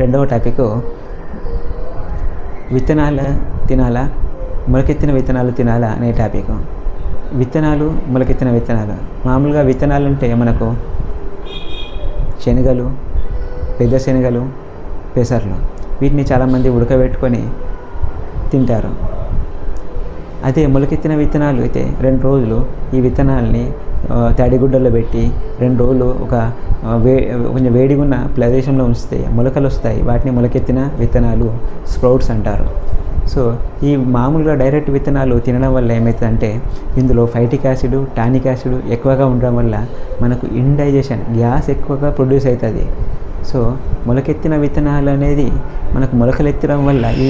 రెండవ టాపిక్ విత్తనాలు తినాలా మొలకెత్తిన విత్తనాలు తినాలా అనే టాపిక్ విత్తనాలు మొలకెత్తిన విత్తనాలు. మామూలుగా విత్తనాలు అంటే మనకు శనగలు పెద్ద శనగలు పెసర్లు వీటిని చాలామంది ఉడకబెట్టుకొని తింటారు. అదే మొలకెత్తిన విత్తనాలు అయితే రెండు రోజులు ఈ విత్తనాలని తడిగుడ్డలో పెట్టి రెండు రోజులు ఒక వే కొంచెం వేడిగా ఉన్న ప్రదేశంలో ఉంచితే మొలకలు వస్తాయి. వాటిని మొలకెత్తిన విత్తనాలు స్ప్రౌట్స్ అంటారు. సో ఈ మామూలుగా డైరెక్ట్ విత్తనాలు తినడం వల్ల ఏమవుతుందంటే ఇందులో ఫైటిక్ యాసిడ్ టానిక్ యాసిడ్ ఎక్కువగా ఉండడం వల్ల మనకు ఇండైజెషన్ గ్యాస్ ఎక్కువగా ప్రొడ్యూస్ అవుతుంది. సో మొలకెత్తిన విత్తనాలు అనేది మనకు మొలకలు ఎత్తడం వల్ల ఈ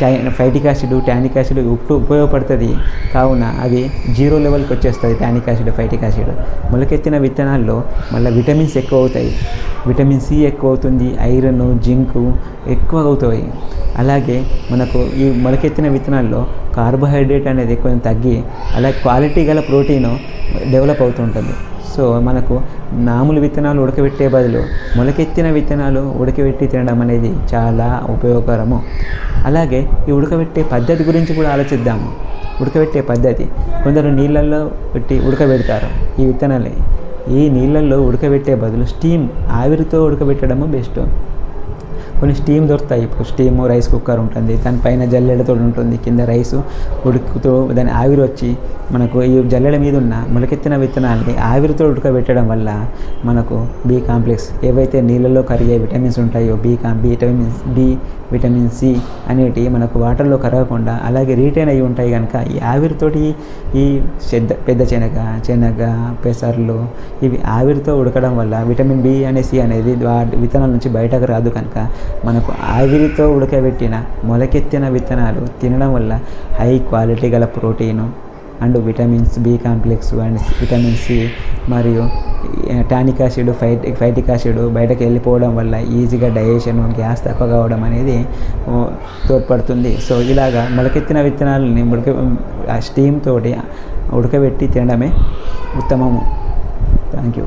టై ఫైటిక్ యాసిడ్ టానిక్ యాసిడ్ ఇప్పుడు ఉపయోగపడుతుంది. కావున అది జీరో లెవెల్కి వచ్చేస్తుంది టానిక్ యాసిడ్ ఫైటిక్ యాసిడ్. మొలకెత్తిన విత్తనాల్లో మళ్ళీ విటమిన్స్ ఎక్కువ అవుతాయి విటమిన్ సి ఎక్కువ అవుతుంది ఐరన్ జింకు ఎక్కువ అవుతాయి అలాగే మనకు ఈ మొలకెత్తిన విత్తనాల్లో కార్బోహైడ్రేట్ అనేది కొంచెం తగ్గి అలాగే క్వాలిటీ గల ప్రోటీన్ డెవలప్ అవుతుంటుంది. సో మనకు నాములు విత్తనాలు ఉడకబెట్టే బదులు మొలకెత్తిన విత్తనాలు ఉడకబెట్టి తినడం అనేది చాలా ఉపయోగకరము. అలాగే ఈ ఉడకబెట్టే పద్ధతి గురించి కూడా ఆలోచిద్దాము ఉడకబెట్టే పద్ధతి. కొందరు నీళ్ళల్లో పెట్టి ఉడకబెడతారు ఈ విత్తనాలని. ఈ నీళ్ళల్లో ఉడకబెట్టే బదులు స్టీమ్ ఆవిరితో ఉడకబెట్టడము బెస్ట్. కొన్ని స్టీమ్ దొరుకుతాయి. ఇప్పుడు స్టీమ్ రైస్ కుక్కర్ ఉంటుంది. దానిపైన జల్లెడతో ఉంటుంది. కింద రైస్ ఉడుకుతూ దాని ఆవిరి వచ్చి మనకు ఈ జల్లెడ మీద ఉన్న మొలకెత్తిన విత్తనాల్ని ఆవిరితో ఉడకబెట్టడం వల్ల మనకు బి కాంప్లెక్స్ ఏవైతే నీళ్ళలో కరిగే విటమిన్స్ ఉంటాయో బి కాం B vitamins B vitamin C అనేటివి మనకు వాటర్లో కరగకుండా అలాగే రీటైన్ అయి ఉంటాయి కనుక ఈ ఆవిరితోటి ఈ పెద్ద పెద్ద శనగ శనగ పెసర్లు ఇవి ఆవిరితో ఉడకడం వల్ల విటమిన్ బి అనే సి అనేది వాటి విత్తనాల నుంచి బయటకు రాదు కనుక మనకు ఆవిరితో ఉడకబెట్టిన మొలకెత్తిన విత్తనాలు తినడం వల్ల హై క్వాలిటీ గల protein and vitamins B complex and vitamin C మరియు tannic acid fight phytic acid బయటకు వెళ్ళిపోవడం వల్ల ఈజీగా డైజెషన్ గ్యాస్ తక్కువ కావడం అనేది తోడ్పడుతుంది. సో ఇలాగా మొలకెత్తిన విత్తనాలని ఉడక స్టీమ్ తోటి ఉడకబెట్టి తినడమే ఉత్తమము. Thank you